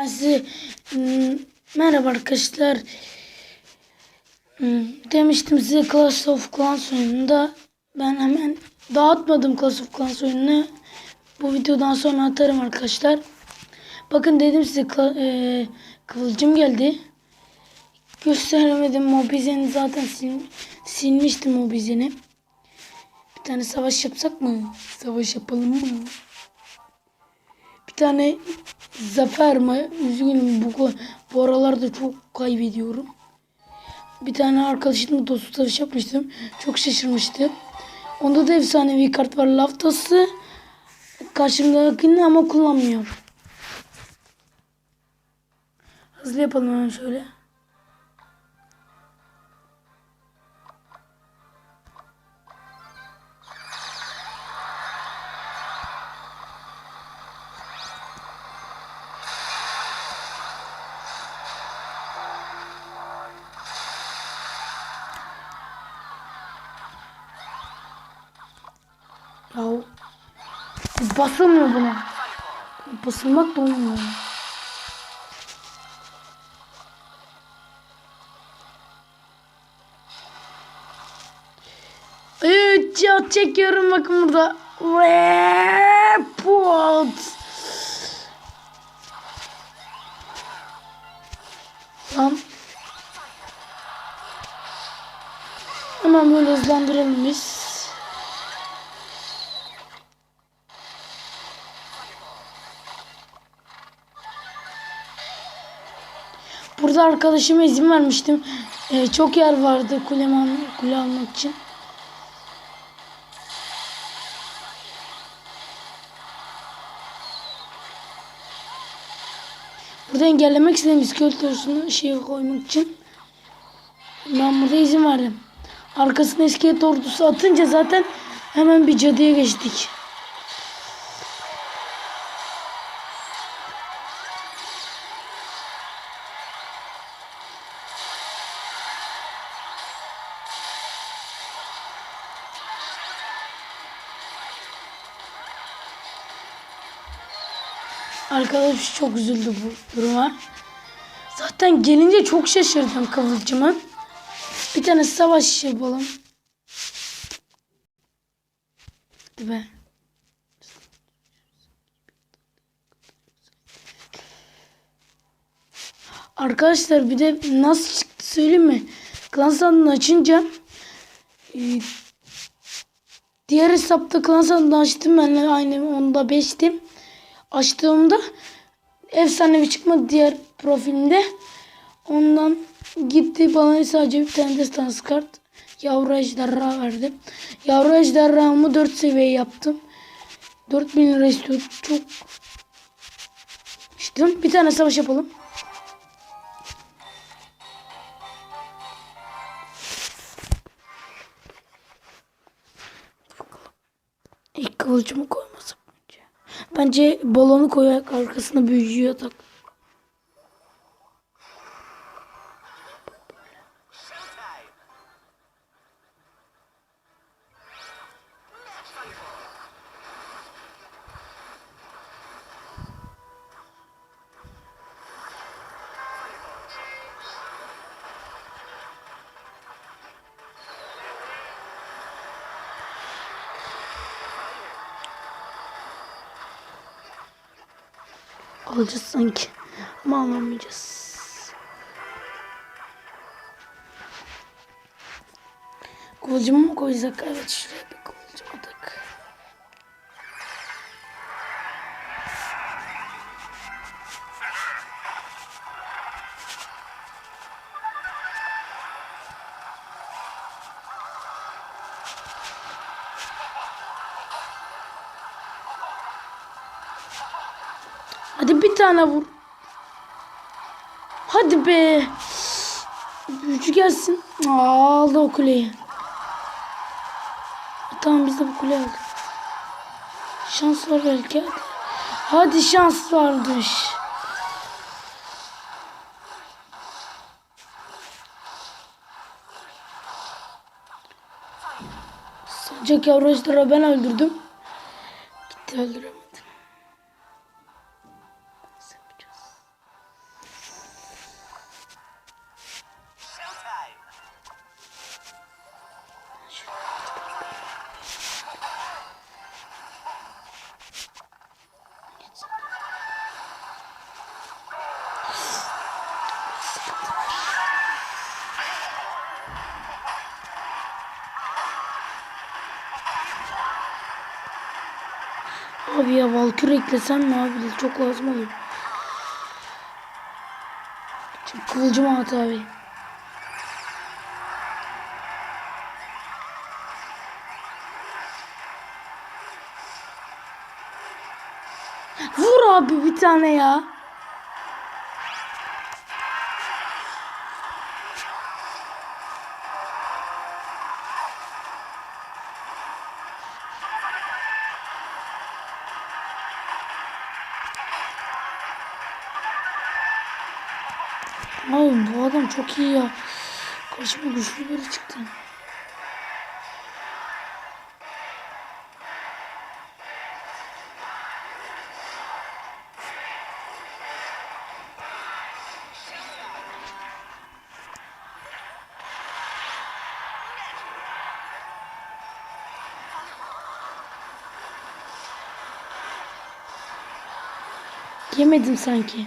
Hmm, merhaba arkadaşlar. Hmm, Demiştim size Clash of Clans oyununda ben hemen dağıtmadım Clash of Clans oyununu. Bu videodan sonra atarım arkadaşlar. Bakın dedim size eee, kıvılcım geldi. Gösteremedim Mobizen'i zaten sil- silmiştim Mobizen'i. Bir tane savaş yapsak mı? Savaş yapalım mı? Bir tane zafer mi? Üzgünüm bu, bu aralarda çok kaybediyorum. Bir tane arkadaşımla dostu savaş yapmıştım. Çok şaşırmıştım. Onda da efsanevi kart var. Laftası karşımdakini ama kullanmıyorum. Hızlı yapalım hemen şöyle. Basamıyor buna. Basılmak da olmuyor. Ya çekiyorum bakın burada. Ve pot. Lan. Hemen böyle hızlandıralım biz. Burada arkadaşıma izin vermiştim. Ee, çok yer vardı kulem kule almak için. Burada engellemek istedim iskelet ordusunu şeye koymak için. Ben burada izin verdim. Arkasına iskelet ordusu atınca zaten hemen bir cadıya geçtik. Arkadaş çok üzüldü bu duruma. Zaten gelince çok şaşırdım Kıvılcım'a. Bir tane savaş yapalım. Hadi be. Arkadaşlar bir de nasıl çıktı söyleyeyim mi? Klan sandığını açınca e, diğer hesapta klan sandığını açtım ben aynı onda 5'tim. Açtığımda efsanevi çıkmadı diğer profilimde. Ondan gitti bana sadece bir tane destans kart. Yavru ejderha verdi. Yavru ejderhamı 4 seviye yaptım. 4000 lira istiyor. Çok işte bir tane savaş yapalım. İlk kılıcımı bence. Bence balonu koyarak arkasına büyücüye tak. Alacağız sanki. Ama alamayacağız. Kıvılcımı mı koyacak? Evet şuraya tane vur. Hadi be. Büyücü gelsin. Aa, aldı o kuleyi. Tamam biz de bu kuleyi aldık. Şans var belki hadi. Hadi şans varmış. Sancak yavru ben öldürdüm. Gitti öldüremedim. Abi ya Valkyrie eklesem mi abi? Çok lazım oluyor. Şimdi kılıcımı at abi. Vur abi bir tane ya. Abi bu adam çok iyi ya. Karşıma güçlü biri çıktı. Yemedim sanki.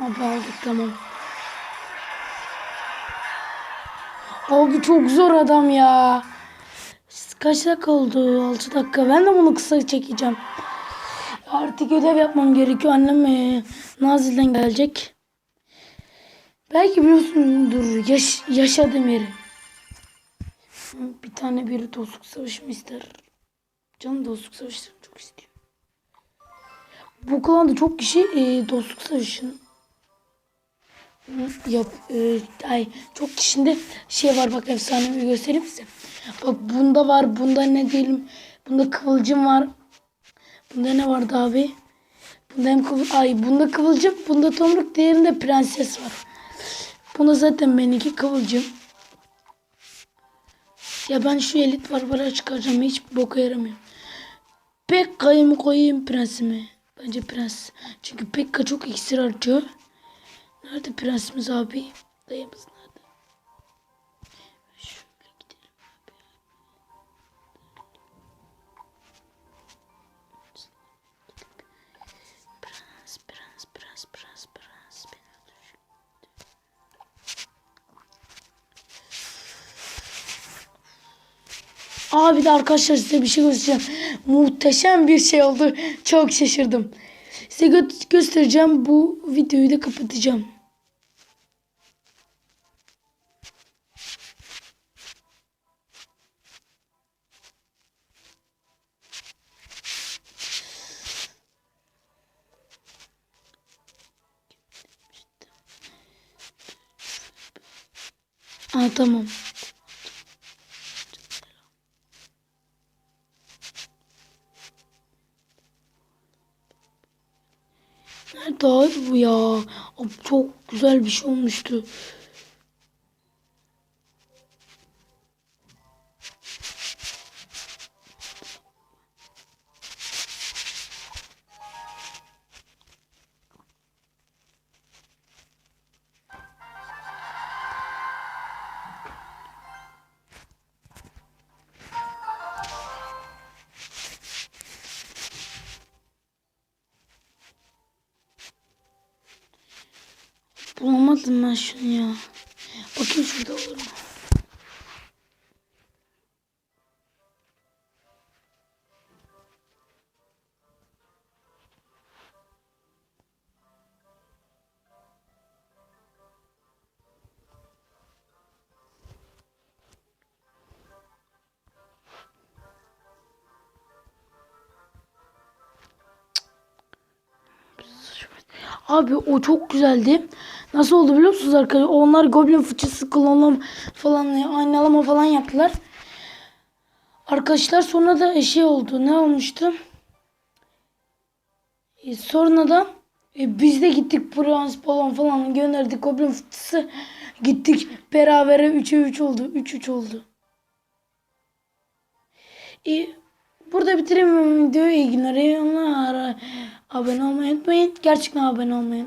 Abi aldık tamam. Abi çok zor adam ya. Kaç dakika oldu? 6 dakika. Ben de bunu kısa çekeceğim. Artık ödev yapmam gerekiyor. Annem e, Nazil'den gelecek. Belki biliyorsundur yaş, yaşadığım yeri. Bir tane biri dostluk savaşı mı ister? Canım dostluk savaşlarını çok istiyor. Bu klanda çok kişi e, dostluk savaşını yap e, ay çok kişinde şey var bak efsanevi göstereyim size. Bak bunda var bunda ne diyelim bunda kıvılcım var. Bunda ne vardı abi? Bunda hem kıvıl, ay bunda kıvılcım bunda tomruk diğerinde prenses var. Bunda zaten benimki kıvılcım. Ya ben şu elit barbara çıkaracağım hiç boka yaramıyor. Pekka'yı mı koyayım prensimi? Bence prens. Çünkü Pekka çok iksir harcıyor. Nerede prensimiz abi? Dayımız nerede? Şöyle gidelim abi. Prens, prens, prens, prens, prens. Beni öldür. Abi de arkadaşlar size bir şey göstereceğim. Muhteşem bir şey oldu. Çok şaşırdım. Size gö- göstereceğim. Bu videoyu da kapatacağım. Aa tamam. Nerede bu ya? Abi çok güzel bir şey olmuştu. Bulamadım ben şunu ya. Bakayım şurada olur mu? Abi o çok güzeldi. Nasıl oldu biliyor musunuz arkadaşlar? Onlar Goblin fıçısı klonlama falan aynalama falan yaptılar. Arkadaşlar sonra da şey oldu. Ne olmuştu? E, sonra da e, biz de gittik Prens falan falan gönderdik Goblin fıçısı. Gittik berabere 3'e 3 oldu. 3-3 oldu. E, burada bitireyim videoyu. İyi günler. Abone olmayı unutmayın. Gerçekten abone olmayı.